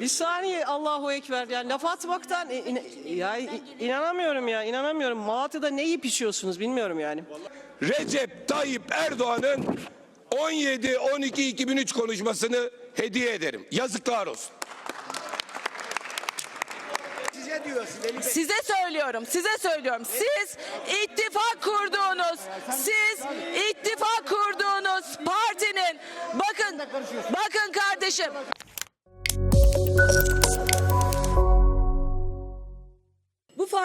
Bir saniye Allahu Ekber. Yani laf atmaktan in- ya in- inanamıyorum ya inanamıyorum. Malatya'da ne yiyip içiyorsunuz bilmiyorum yani. Recep Tayyip Erdoğan'ın 17-12-2003 konuşmasını hediye ederim. Yazıklar olsun. Size diyor. Size söylüyorum, size söylüyorum. Siz ittifak kurduğunuz, siz ittifak kurduğunuz partinin, bakın, bakın kardeşim,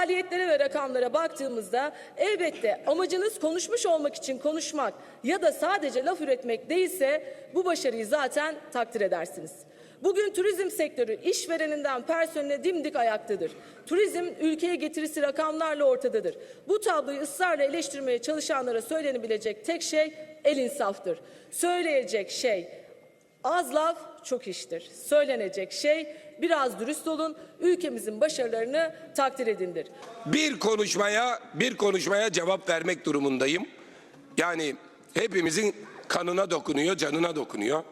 Bu faaliyetlere ve rakamlara baktığımızda elbette amacınız konuşmuş olmak için konuşmak ya da sadece laf üretmek değilse bu başarıyı zaten takdir edersiniz. Bugün turizm sektörü işvereninden personeline dimdik ayaktadır. Turizm ülkeye getirisi rakamlarla ortadadır. Bu tabloyu ısrarla eleştirmeye çalışanlara söylenebilecek tek şey el insaftır. Söyleyecek şey Az laf çok iştir. Söylenecek şey biraz dürüst olun, ülkemizin başarılarını takdir edindir. Bir konuşmaya bir konuşmaya cevap vermek durumundayım. Yani hepimizin kanına dokunuyor, canına dokunuyor.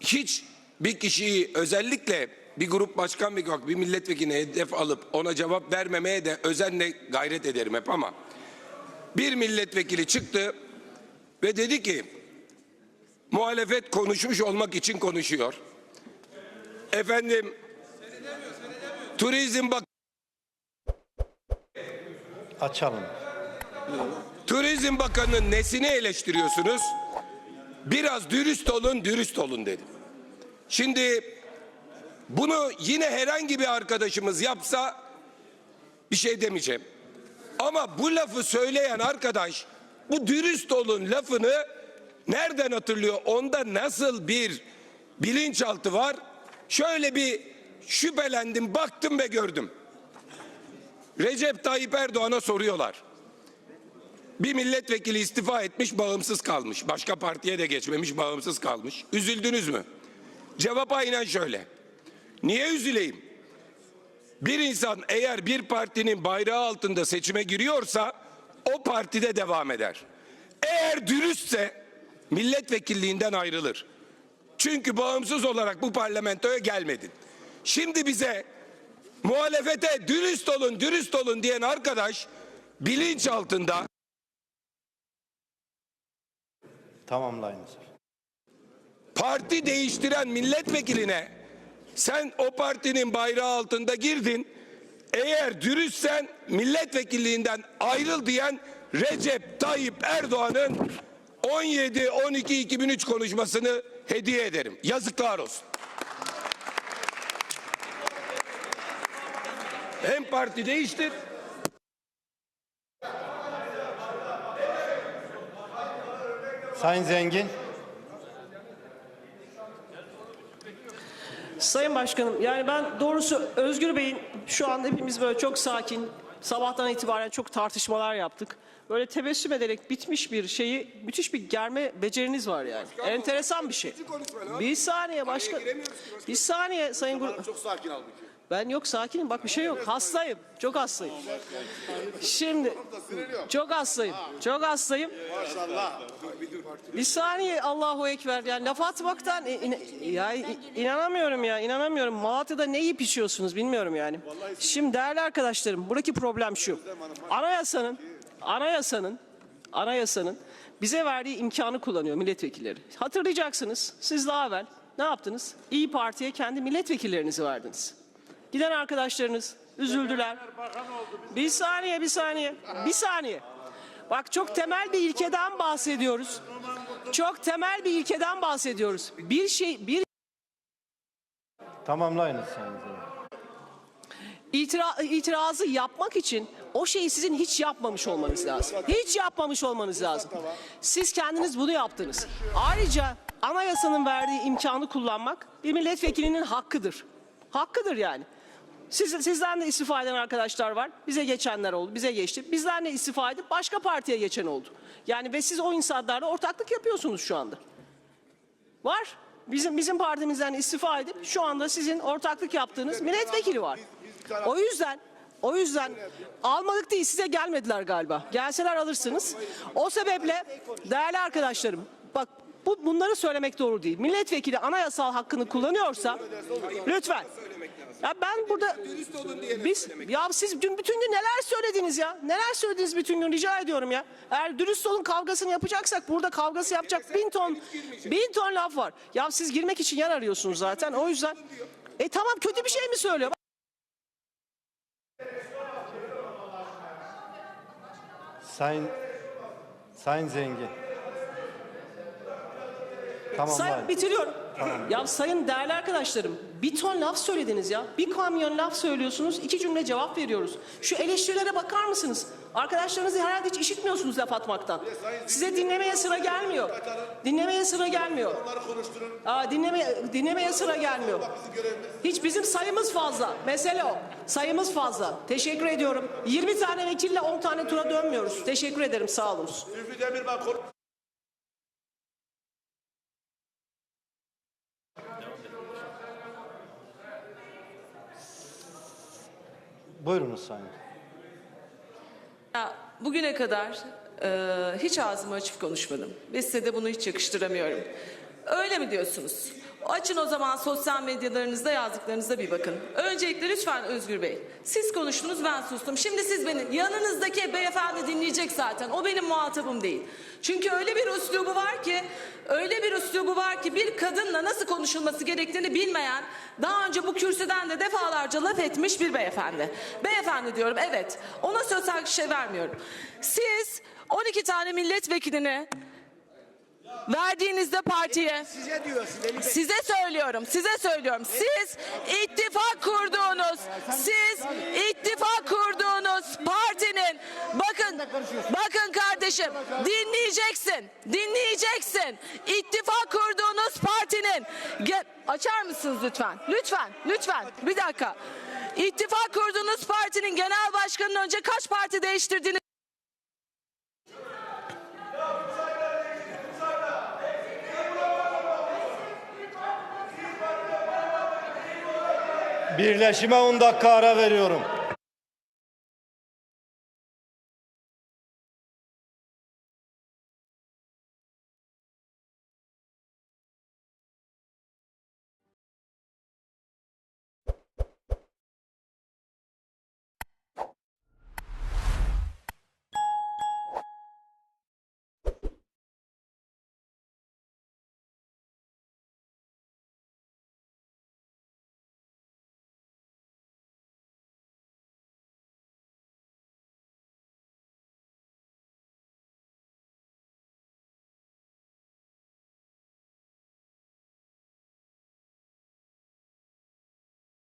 Hiç bir kişiyi özellikle bir grup başkan bir, bir milletvekiline hedef alıp ona cevap vermemeye de özenle gayret ederim hep ama bir milletvekili çıktı ve dedi ki muhalefet konuşmuş olmak için konuşuyor. Efendim Turizm Bak Açalım. Turizm Bakanı'nın nesini eleştiriyorsunuz? Biraz dürüst olun, dürüst olun dedi. Şimdi bunu yine herhangi bir arkadaşımız yapsa bir şey demeyeceğim. Ama bu lafı söyleyen arkadaş bu dürüst olun lafını nereden hatırlıyor? Onda nasıl bir bilinçaltı var? Şöyle bir şüphelendim, baktım ve gördüm. Recep Tayyip Erdoğan'a soruyorlar. Bir milletvekili istifa etmiş, bağımsız kalmış. Başka partiye de geçmemiş, bağımsız kalmış. Üzüldünüz mü? Cevap aynen şöyle. Niye üzüleyim? Bir insan eğer bir partinin bayrağı altında seçime giriyorsa o partide devam eder. Eğer dürüstse milletvekilliğinden ayrılır. Çünkü bağımsız olarak bu parlamentoya gelmedin. Şimdi bize muhalefete dürüst olun, dürüst olun diyen arkadaş bilinç altında Tamamlayınız. parti değiştiren milletvekiline sen o partinin bayrağı altında girdin. Eğer dürüstsen milletvekilliğinden ayrıl diyen Recep Tayyip Erdoğan'ın 17-12-2003 konuşmasını hediye ederim. Yazıklar olsun. Hem parti değiştir Sayın Zengin. Sayın Başkanım yani ben doğrusu Özgür Bey'in şu anda hepimiz böyle çok sakin sabahtan itibaren çok tartışmalar yaptık. Böyle tebessüm ederek bitmiş bir şeyi müthiş bir germe beceriniz var yani. Enteresan bir şey. Bir saniye başka. Bir saniye Sayın Gur- Çok sakin halbuki. Ben yok sakinim bak bir şey yok. Hastayım. Çok hastayım. Şimdi çok hastayım. Çok hastayım. Maşallah. Bir saniye Allahu Ekber. Yani laf atmaktan in- ya in- inanamıyorum ya inanamıyorum. Malatya'da ne yiyip içiyorsunuz bilmiyorum yani. Şimdi değerli arkadaşlarım buradaki problem şu. Anayasanın anayasanın anayasanın bize verdiği imkanı kullanıyor milletvekilleri. Hatırlayacaksınız siz daha evvel ne yaptınız? İyi Parti'ye kendi milletvekillerinizi verdiniz. Giden arkadaşlarınız üzüldüler. Bir saniye, bir saniye, bir saniye. Bak çok temel bir ilkeden bahsediyoruz. Çok temel bir ilkeden bahsediyoruz. Bir şey, bir Tamamlayınız itira, itirazı yapmak için o şeyi sizin hiç yapmamış olmanız lazım. Hiç yapmamış olmanız lazım. Siz kendiniz bunu yaptınız. Ayrıca anayasanın verdiği imkanı kullanmak bir milletvekilinin hakkıdır. Hakkıdır yani. Siz, sizden de istifa eden arkadaşlar var. Bize geçenler oldu. Bize geçti. Bizden de istifa edip başka partiye geçen oldu. Yani ve siz o insanlarla ortaklık yapıyorsunuz şu anda. Var. Bizim bizim partimizden istifa edip şu anda sizin ortaklık yaptığınız milletvekili var. O yüzden o yüzden almadık değil size gelmediler galiba. Gelseler alırsınız. O sebeple değerli arkadaşlarım bak bu, bunları söylemek doğru değil. Milletvekili anayasal hakkını kullanıyorsa lütfen. Ya ben burada biz ya siz dün bütün gün neler söylediniz ya? Neler söylediniz bütün gün rica ediyorum ya. Eğer dürüst olun kavgasını yapacaksak burada kavgası yapacak bin ton bin ton laf var. Ya siz girmek için yer arıyorsunuz zaten. O yüzden e tamam kötü bir şey mi söylüyor? Sayın Sayın Zengin. Tamamlayın. Sayın bitiriyorum. Ya sayın değerli arkadaşlarım bir ton laf söylediniz ya. Bir kamyon laf söylüyorsunuz iki cümle cevap veriyoruz. Şu eleştirilere bakar mısınız? Arkadaşlarınızı herhalde hiç işitmiyorsunuz laf atmaktan. Size dinlemeye sıra gelmiyor. Dinlemeye sıra gelmiyor. Aa, dinlemeye, dinlemeye sıra gelmiyor. Hiç bizim sayımız fazla. Mesele o. Sayımız fazla. Teşekkür ediyorum. 20 tane vekille 10 tane tura dönmüyoruz. Teşekkür ederim. Sağ olunuz. Zülfü Demirban Buyurunuz Sayın. Ya, bugüne kadar e, hiç ağzımı açıp konuşmadım. Ve size de bunu hiç yakıştıramıyorum. Öyle mi diyorsunuz? Açın o zaman sosyal medyalarınızda yazdıklarınıza bir bakın. Öncelikle lütfen Özgür Bey. Siz konuştunuz ben sustum. Şimdi siz beni yanınızdaki beyefendi dinleyecek zaten. O benim muhatabım değil. Çünkü öyle bir üslubu var ki öyle bir üslubu var ki bir kadınla nasıl konuşulması gerektiğini bilmeyen daha önce bu kürsüden de defalarca laf etmiş bir beyefendi. Beyefendi diyorum evet. Ona söz hakkı şey vermiyorum. Siz 12 tane milletvekilini verdiğinizde partiye Size diyor. Size söylüyorum, size söylüyorum. Siz ittifak kurduğunuz, siz ittifak kurduğunuz partinin bakın bakın kardeşim dinleyeceksin. Dinleyeceksin. İttifak kurduğunuz partinin açar mısınız lütfen? Lütfen, lütfen. Bir dakika. İttifak kurduğunuz partinin genel başkanının önce kaç parti değiştirdiğini Birleşime 10 dakika ara veriyorum.